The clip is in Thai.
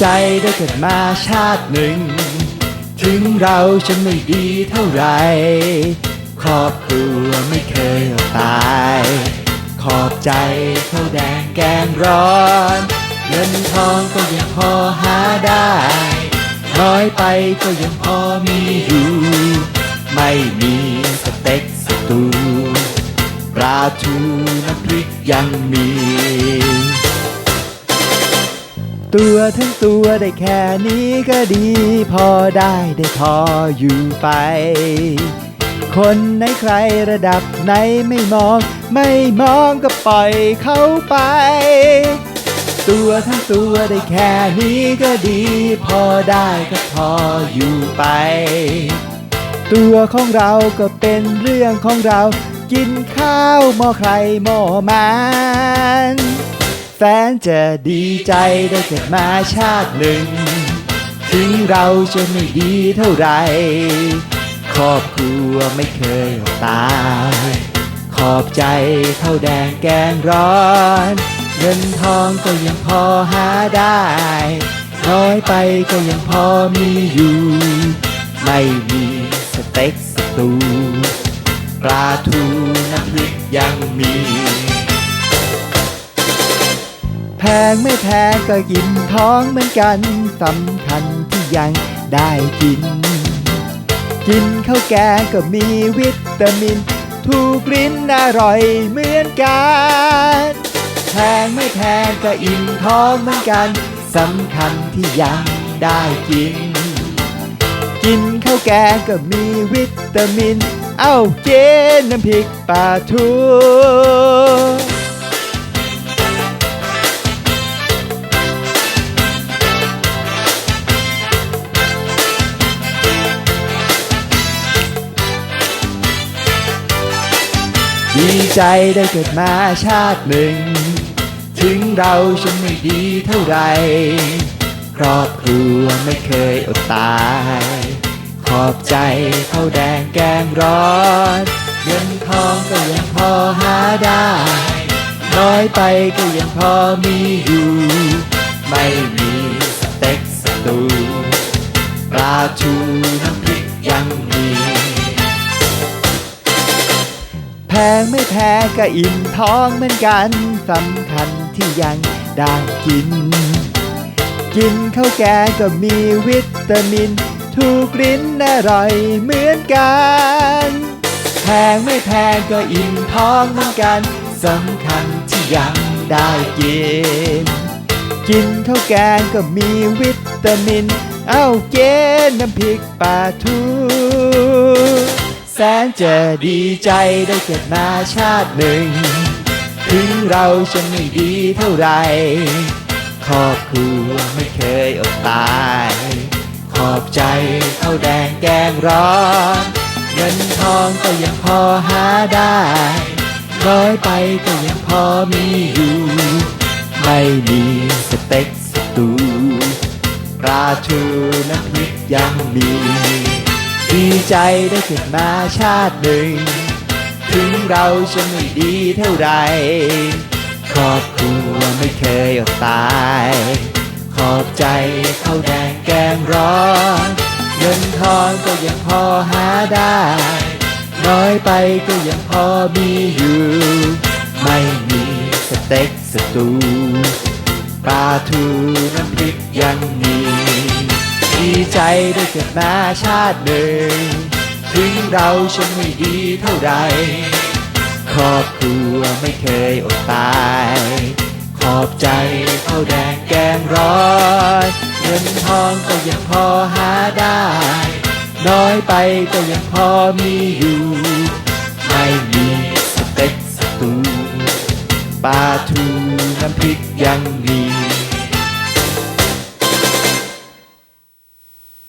ใจได้เกิดมาชาติหนึ่ง ถึงเราจะไม่ดีเท่าไร ครอบครัวไม่เคยตาย ขอบใจข้าวแดงแกงร้อน เงินทองก็ยังพอหาได้ น้อยไปก็ยังพอมีอยู่ ไม่มีสเต็กสตูปลาทูน้ำพริกยังมี ตัวทั้งตัวได้แค่นี้ก็ดี พอได้ได้พออยู่ไป คนในใครระดับไหนไม่มอง ไม่มองก็ปล่อยเขาไป ตัวทั้งตัวได้แค่นี้ก็ดี พอได้ก็พออยู่ไป ตัวของเราก็เป็นเรื่องของเรา กินข้าวหม้อใครหม้อมัน แฟนจะดีใจได้เกิดมาชาติหนึ่ง ถึงเราจะไม่ดีเท่าไรครอบครัวไม่เคยตาย ขอบใจข้าวแดงแกงร้อน เงินทองก็ยังพอหาได้ น้อยไปก็ยังพอมีอยู่ ไม่มีสเต็กสตูปลาทู งไม่แพงก็กินท้องเหมือนกันสำคัญที่ยังได้กิน กินข้าวแกงก็มีวิตามิน ถูกลิ้นอร่อยเหมือนกันแพงไม่แพงก็อิ่มท้องเหมือนกันสำคัญที่ยังได้กิน กินข้าวแกงก็มีวิตามิน เอ้าเจนน้ำพริกปลาทู ดีใจได้เกิดมาชาติหนึ่ง ถึงเราจะไม่ดีเท่าไรครอบครัวไม่เคยอดตาย ขอบใจข้าวแดงแกงร้อนเงินทองก็ยังพอหาได้ น้อยไปก็ยังพอมีอยู่ ไม่มีสเต็กสตูปลาทู แพงก็อิ่มท้องเหมือนกันสำคัญที่ยังได้กิน กินข้าวแกงก็มีวิตามิน ถูกลิ้นอร่อยเหมือนกันแพงไม่แพงก็อิ่มท้องเหมือนกันสำคัญที่ยังได้กิน กินข้าวแกงก็มีวิตามิน เอ้าเจนน้ำพริกปลาทู แสนจะดีใจได้เกิดมาชาติหนึ่ง ถึงเราจะไม่ดีเท่าไรครอบครัวไม่เคยอดตาย ขอบใจข้าวแดงแกงร้อน เงินทองก็ยังพอหาได้น้อยไปก็ยังพอมีอยู่ ไม่มีสเต็กสตูปลาทูน้ำพริกยังมี ดีใจได้เกิดมาชาติหนึ่ง ถึงเราจะไม่ดีเท่าไรครอบครัวไม่เคยอดตาย ขอบใจข้าวแดงแกงร้อนเงินทองก็ยังพอหาได้ น้อยไปก็ยังพอมีอยู่ ไม่มีสเต็กสตูปลาทูน้ำพริกยังมี ดีใจได้เกิดมาชาติหนึ่ง ถึงเราจะไม่ดีเท่าไหรครอบครัวไม่เคยอดตาย ขอบใจข้าวแดงแกงร้อนเงินทองก็ยังพอหาได้ น้อยไปก็ยังพอมีอยู่